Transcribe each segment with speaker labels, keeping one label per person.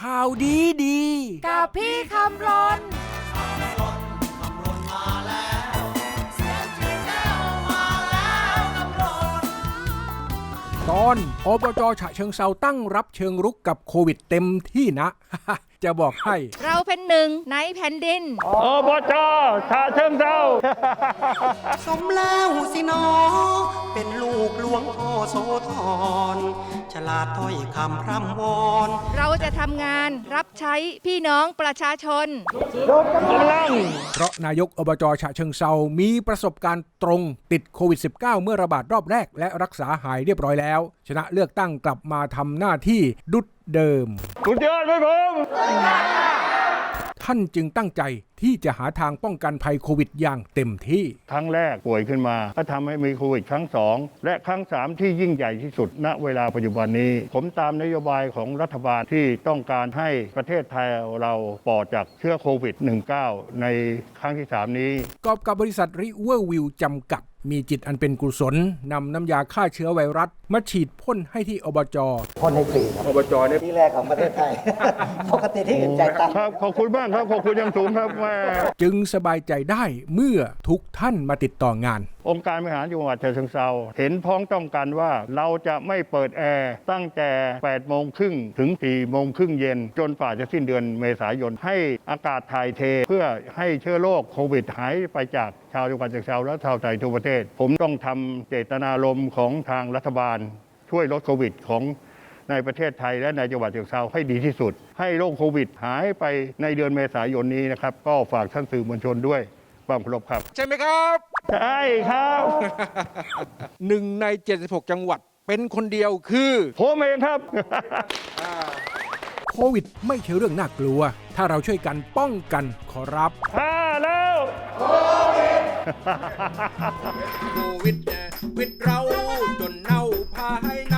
Speaker 1: ข่าวดีดี
Speaker 2: กับพี่คำรน
Speaker 1: ตอนอบจฉะเชิงเซาตั้งรับเชิงรุกกับโควิดเต็มที่นะ จะบอกให้
Speaker 2: เราเป็นหนึ่งในแผ่นดิน
Speaker 3: อบจชาเชิงเซา
Speaker 4: สมแล้วสิหนอ เป็นลูกหลวงพ่อโสธรฉลาดถ้อยคำพร่ำวอน
Speaker 2: เราจะทำงานรับใช้พี่น้องประชาชน
Speaker 3: กำลัง
Speaker 1: เพราะนายกอบจฉะเชิงเซามีประสบการณ์ตรงติดโควิด -19 เมื่อระบาดรอบแรกและรักษาหายเรียบร้อยแล้ว ชนะเลือกตั้งกลับมาทำหน้าที่ดุดเดิม
Speaker 3: สุดยอดไหมผม
Speaker 1: ท่านจึงตั้งใจที่จะหาทางป้องกันภัยโควิดอย่างเต็มที่
Speaker 3: ครั้งแรกป่วยขึ้นมา ก็ทำให้มีโควิดครั้งสองและครั้งสามที่ยิ่งใหญ่ที่สุด ณเวลาปัจจุบันนี้ ผมตามนโยบายของรัฐบาลที่ต้องการให้ประเทศไทยเราปลอดจากเชื้อโควิด -19 ในครั้งที่สามนี้
Speaker 1: กอบกับบริษัทริเวอร์วิวจำกัด มีจิตอันเป็นกุศลนำน้ำยาฆ่าเชื้อไวรัส มาฉีดพ่นให้ที่อบจ
Speaker 5: พ่นให้ฟรีครับ
Speaker 1: อบจเนี่ย
Speaker 5: ที่แรกของประเทศไทย ปกติที่อื่นจ่ายตังค์
Speaker 3: ครับ ขอบคุณมากครับ ขอบคุณอยังสูงครับแม่
Speaker 1: จึงสบายใจได้เมื่อทุกท่านมาติดต่องาน
Speaker 3: องค์การบริหารจังหวัดฉะเชิงเซาเห็นพ้องต้องกันว่าเราจะไม่เปิดแอร์ตั้งแต่ 8 โมงครึ่งถึง 4 โมงครึ่งเย็น จนฝ่าจะสิ้นเดือนเมษายน ให้อากาศถ่ายเท เพื่อให้เชื้อโรคโควิดหายไปจากชาวจังหวัดฉะเชิงเซาและชาวไทยทั่วประเทศ ผมต้องทำเจตนารมณ์ของทางรัฐบาล ช่วยลดโควิดของในประเทศไทยและในจังหวัดเชิงเซาให้ดีที่สุด ให้โรคโควิดหายไปในเดือนเมษายนนี้นะครับ ก็ฝากท่านสื่อมวลชนด้วยความเคารพครับ
Speaker 1: ใช่ไหมครับ
Speaker 3: ใช่ครับ
Speaker 1: หนึ่งใน 76 จังหวัดเป็นคนเดียวคือ
Speaker 3: ผมเองครับ
Speaker 1: โควิดไม่ใช่เรื่องน่ากลัว ถ้าเราช่วยกันป้องกันขอรับ
Speaker 3: ห้าแล้ว
Speaker 1: โควิดวิดเราจนเน่าภายใน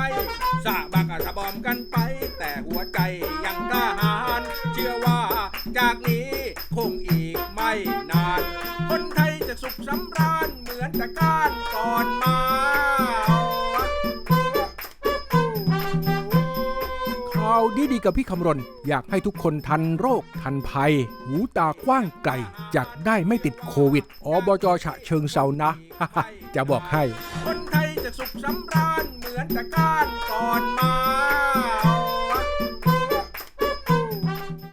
Speaker 1: สาบากระบอมกันไป แต่หัวใจยังกล้าหาญเชื่อว่าจากนี้ แต่การก่อนมาข่าวดีๆกับพี่คำรณ อยากให้ทุกคนทันโรค ทันภัย หูตากว้างไกลจากได้ไม่ติดโควิด อบจฉะเชิงเซานะ จะบอกให้ คนไทยจะสุขสำราญเหมือนแต่การก่อนมา